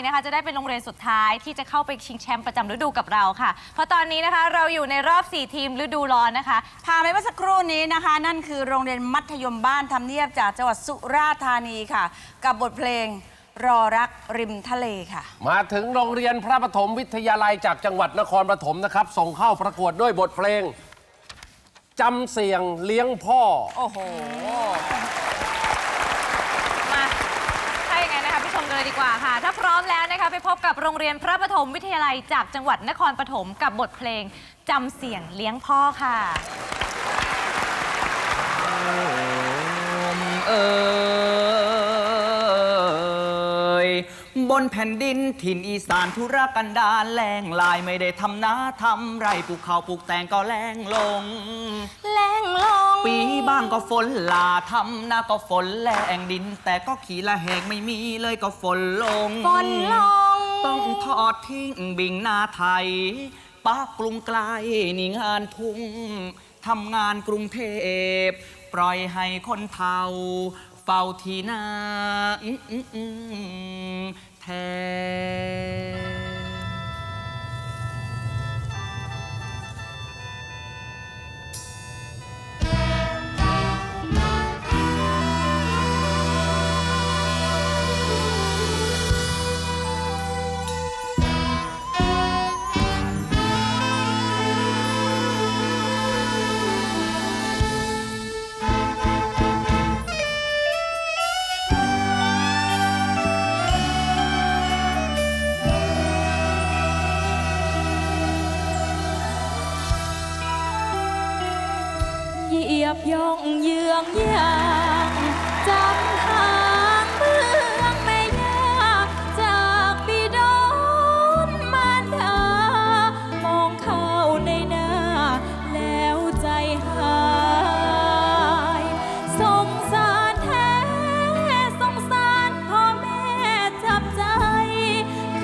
ใครนะคะจะได้เป็นโรงเรียนสุดท้ายที่จะเข้าไปชิงแชมป์ประจำฤดูกับเราค่ะ เพราะตอนนี้นะคะเราอยู่ในรอบ 4 ทีมฤดูร้อนนะคะพาไปเมื่อสักครู่นี้นะคะ นั่นคือโรงเรียนมัธยมบ้านทำเนียบจากจังหวัดสุราษฎร์ธานีค่ะ กับบทเพลงรอรักริมทะเลค่ะ มาถึงโรงเรียนพระปฐมวิทยาลัยจากจังหวัดนครปฐมนะครับ ส่งเข้าประกวดด้วยบทเพลงจำเสียงเลี้ยงพ่อ โอ้โห มาถ้าอย่างนั้นนะคะไปชม กันเลยดีกว่าค่ะ ถ้าพร้อมแล้วนะคะ ไปพบกับโรงเรียนพระปฐมวิทยาลัยจากจังหวัดนครปฐมกับบทเพลงจำเสียงเลี้ยงพ่อค่ะเอ่ยบนแผ่นดินถิ่นอีสานธุรกันดารแรงลายไม่ได้ทำนาทำไรปลูกข้าวปลูกแตงก็แรงลง แรงลง ปีบ้างก็ฝนลาทำนาก็ฝนแรงดิน แต่ก็ขี่ละแหงไม่มีเลยก็ฝนลง ฝนลง ต้องทอดทิ้งบิ่งนาไทยป้ากรุงไกลนี่งานทุ่งทำงานกรุงเทพ ปล่อยให้คนเทาเฝ้าที่นาอื้ออื้ออื้อแทน เยืองยางจำทางเมืองแม่ยากจากบิดอนมารดามองเข้าในหน้า แล้วใจหายสงสารแท้สงสารพ่อแม่จับใจ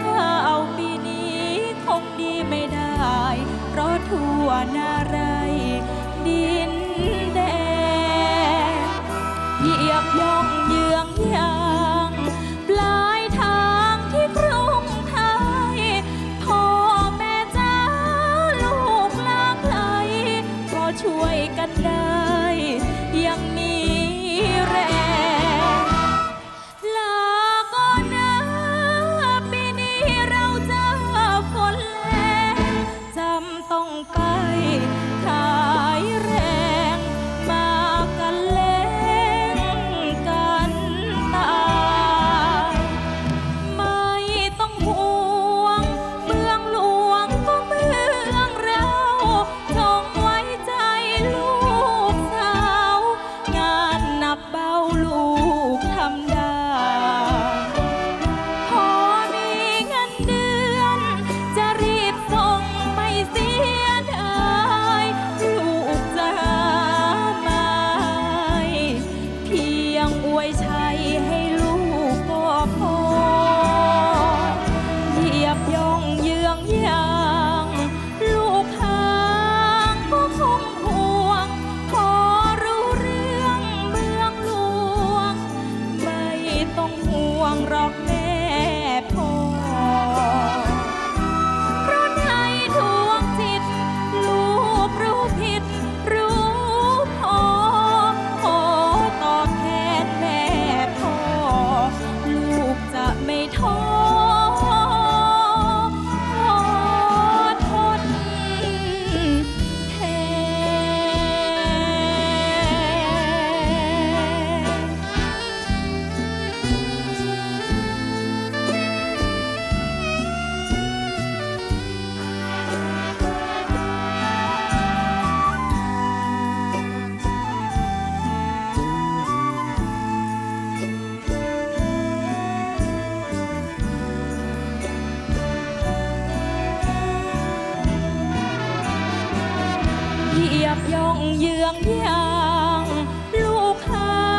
ข้าวปีนี้คงดีไม่ได้ เพราะทั่วนาไรดิน ยียบย่องเยืองยางลูกหา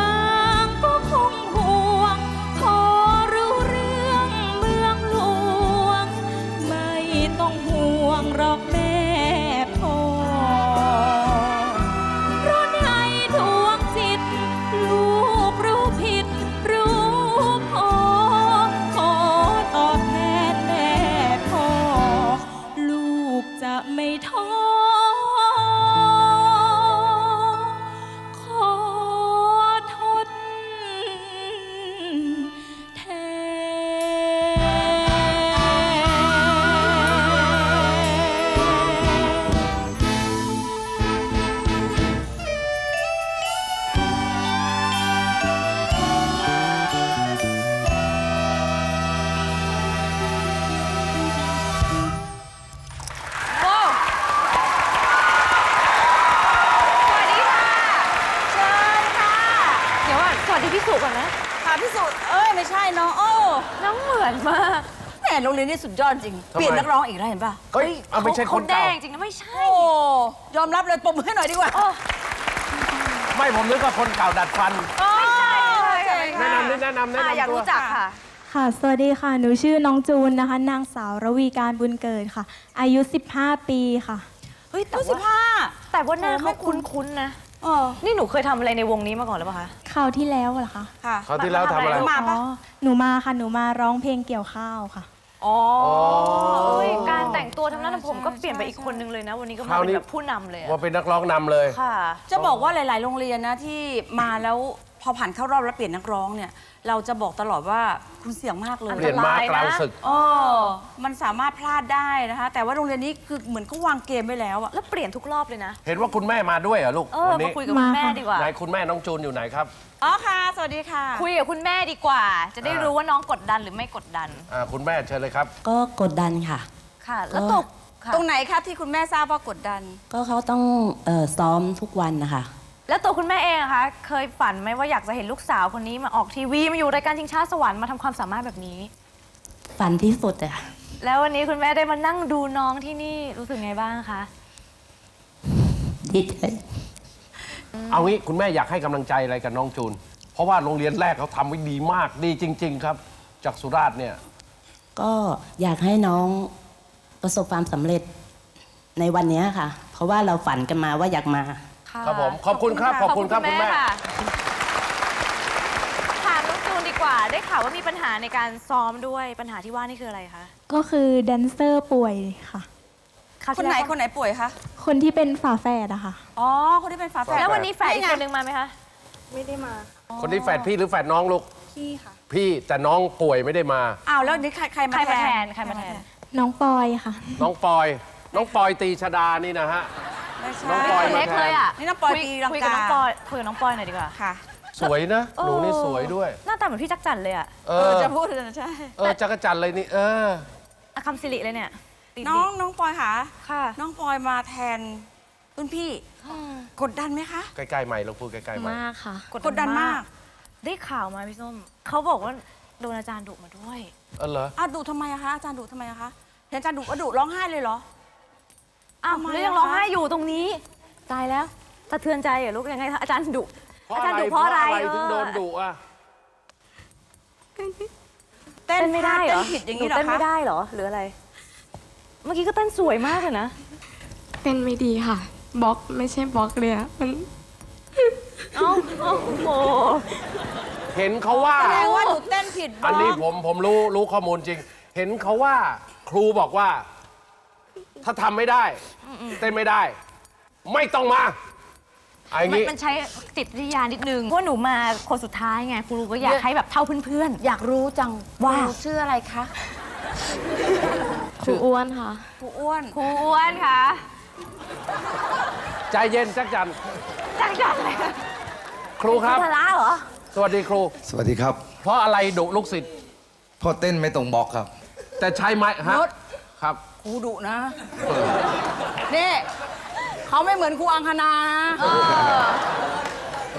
ม่โรงเรียนนี่สุดยอดจริง ทำไม เปลี่ยนนักร้องอีกแล้วเห็นป่ะ เฮ้ยเอาไม่ใช่คนแดเก่า งจริงนะไม่ใช่ โอ้ยอมรับเลยปมมือให้หน่อยดีกว่าไม่ผมนึกว่าคนเก่าดัดฟัน ไม่ใช่แนะนำนิดแนะนำแนะอะนำอยากตัวรู้จักค่ะ ค่ะ สวัสดีค่ะ หนูชื่อน้องจูนนะคะ นางสาวระวีการบุญเกิดค่ะ อายุ 15 ปีค่ะ เฮ้ยแต่รู้สิบว่าห้าแต่ว่าหน้าเออไม่เขาคุ้นคุ้นๆนะ เออนี่หนูเคยทำอะไรในวงนี้มาก่อนหรือเปล่าคะค ราวที่แล้วเหรอคะค่ะเขาวที่แล้วทำอะไร มาปะอ๋อหนูมาค่ะ หนูมาร้องเพลงเกี่ยวข้าวค่ะ อ๋ออ๋อเอ้ยการแต่งตัวทำหน้าทำผมก็ใช่เปลี่ยนไปใช่อีกคนนึงเลยนะ วันนี้ก็คมาราวเป็นนี้แบบผู้นำเลยอะว่าเป็นนักร้องนำเลย ค่ะ จะบอกว่าหลาย ๆ โรงเรียนนะที่มาแล้ว พอผ่านเข้ารอบแล้วเปลี่ยนนักร้องเนี่ยเราจะบอกตลอดว่าคุณเสี่ยงมากเลยเปลี่ยนม้ากลางศึก เออมันสามารถพลาดได้นะคะ แต่ว่าโรงเรียนนี้คือเหมือนเขาวางเกมไว้แล้วอะแล้วเปลี่ยนทุกรอบเลยนะ เห็นว่าคุณแม่มาด้วยเหรอลูกเออวันมานี้คุยกับคุณแม่มาค่ะดีกว่า ไหนคุณแม่น้องจูนอยู่ไหนครับอ๋อค่ะ สวัสดีค่ะ คุยกับคุณแม่ดีกว่า จะได้อ่ารู้ว่าน้องกดดันหรือไม่กดดันอ่าคุณแม่เชิญเลยครับ ก็กดดันค่ะ ค่ะ แล้วตกค่ะตรงไหนครับที่คุณแม่ทราบว่ากดดัน ก็เขาต้องเออซ้อมทุกวันนะคะ แล้วตัวคุณแม่เองอะคะ เคยฝันไหมว่าอยากจะเห็นลูกสาวคนนี้มาออกทีวีมาอยู่รายการชิงช้าสวรรค์มาทำความสามารถแบบนี้ ฝันที่สุดเลยค่ะแล้ววันนี้คุณแม่ได้มานั่งดูน้องที่นี่รู้สึกไงบ้างคะ ดีใจเอางี้คุณแม่อยากให้กำลังใจอะไรกับน้องจูน เพราะว่าโรงเรียนแรกเขาทำไว้ดีมากดีจริง ๆ ครับ จากสุราษฎร์เนี่ย ก็อยากให้น้องประสบความสำเร็จในวันนี้ค่ะ เพราะว่าเราฝันกันมาว่าอยากมา ค่ะครับผมขอบคุณครับขอบคุณครับคุณแม่ะถามน้องจูนดีกว่า ได้ข่าวว่ามีปัญหาในการซ้อมด้วย ปัญหาที่ว่านี่คืออะไรคะ ก็คือแดนเซอร์ป่วยค่ะ ราวคนที่ไหนแล้วคนไหนป่วยคะ คนที่เป็นฝาแฝดอะค่ะ อ๋อ คนที่เป็นฝาแฝด แล้ววันนี้แฝดอีกไงคนนึงมาไหมคะคนนี้แฝดพี่หรือแฝดน้องลูกพี่ค่ะ พี่แต่น้องป่วยไม่ได้มา อ้าวแล้วนี่ใครใครมาใครมาแทแทนนใครมาแทน น้องปอยค่ะ น้องปอย น้องปอยตีชดานี่นะฮะ ไม่ใช่น้องปอยเล็กเลยอะนี่น้องปอยคุตีลังกา คุยกับน้องปอยคุยกับน้องปอยหน่อยดีกว่าค่ะ สวยนะ หนูนี่สวยด้วย หน้าตาเหมือนพี่จักรจันทร์เลยอะเอเอออจะพูดเลยนะใช่ เออจักรจันทร์เลยนี่ เออ อะคำสิริเลยเนี่ยติดน้องน้องปอยค่ะ ค่ะ น้องปอยมาแทนรุ่นพี่กดดันไหมคะ ใกล้ๆใหม่ลองพูดใกล้ๆใหม่มากค่ะกดดันมาก ได้ข่าวมาพี่ส้มเขาบอกว่าโดนอาจารย์ดุมาด้วย เออเหรออ้าวดุทำไมอะคะอาจารย์ดุทำไมอะคะเห็นอาจารย์ดุก็ดุร้องไห้เลยเหรอ อ้าวทำไมแล้วยังอะคะร้องไห้อยู่ตรงนี้ ตายแล้วสะเทือนใจเหรอลูกยังไงคะอาจารย์ดุเพราะอาอะจารย์ไรดุเพเพราะราะอะไรอะไรถึงโดนเออดุอะ เต้นเต้นไม่ได้เหรอเต้นผิดอย่างนี้เหรอเต้นคะไม่ได้เหรอหรืออะไร เมื่อกี้ก็เต้นสวยมากเลยนะเต้นไม่ดีค่ะบล็อกไม่ใช่บล็อกเลยอะมันเอ้าเอ้าโอ้เห็นเขาว่า แสดงว่าหนูเต้นผิดบอันล็นี้อกผมผมรู้รู้ข้อมูลจริง เห็นเขาว่า ครูบอกว่า ถ้าทำไม่ได้เต้นไม่ได้ ไม่ต้องมาไอ้มันงี้ มันใช้จิตวิทยานิดนึงเพราะว่าหนูมาคนสุดท้ายไงครูก็อยากให้แบบเท่าเพื่อน อยากรู้จังว่าครูชื่ออะไรคะครูอ้วนค่ะ ครูอ้วนๆครูอ้วนค่ะใจเย็นจักจันจังจังเลยครูครับ พละเหรอ สวัสดีครู สวัสดีครับ เพราะอะไรดุลูกศิษย์พ่อเต้นไม่ตรงบล็อกครับ แต่ใช้ไม้ฮะนุชครับค รูดุนะนี่เขาไม่เหมือนครูอังคณานะ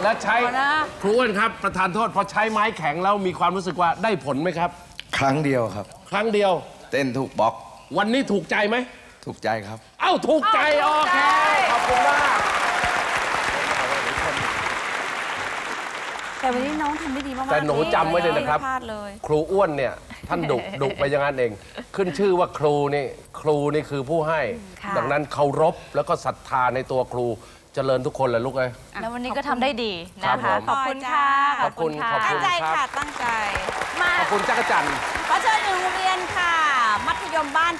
และใช้เอานะ ครูอ้วนครับประธานโทษพอใช้ไม้แข็งแล้วมีความรู้สึกว่าได้ผลไหมครับ ครั้งเดียวครับ ครั้งเดียว เต้นถูกบล็อกวันนี้ถูกใจไหม ถูกใจครับ เอ้าถูกใจโอเคขอบคุณมาก แต่วันนี้น้องทำได้ดีมากๆแต่หนูจำไว้เลยนะครับ ไม่พลาดเลย ครูอ้วนเนี่ย ท่านดุดุไปอย่างนั้นเอง ขึ้นชื่อว่าครูนี่ครูนี่คือผู้ให้ ค่ะ ดังนั้นเคารพแล้วก็ศรัทธาในตัวครูเจริญทุกคนเลยลูกเอ้ย แล้ววันนี้ก็ทำได้ดีครันะบคะผมขอบคุณค่ะขอบคุณะขอบคุตั้ณ งใจค่ะ ตั้งใจ มา ขอบคุณจักรจันทร์ ขอเชิญหนึ่งโรงเรียนค่ะ มัธยมบ้าน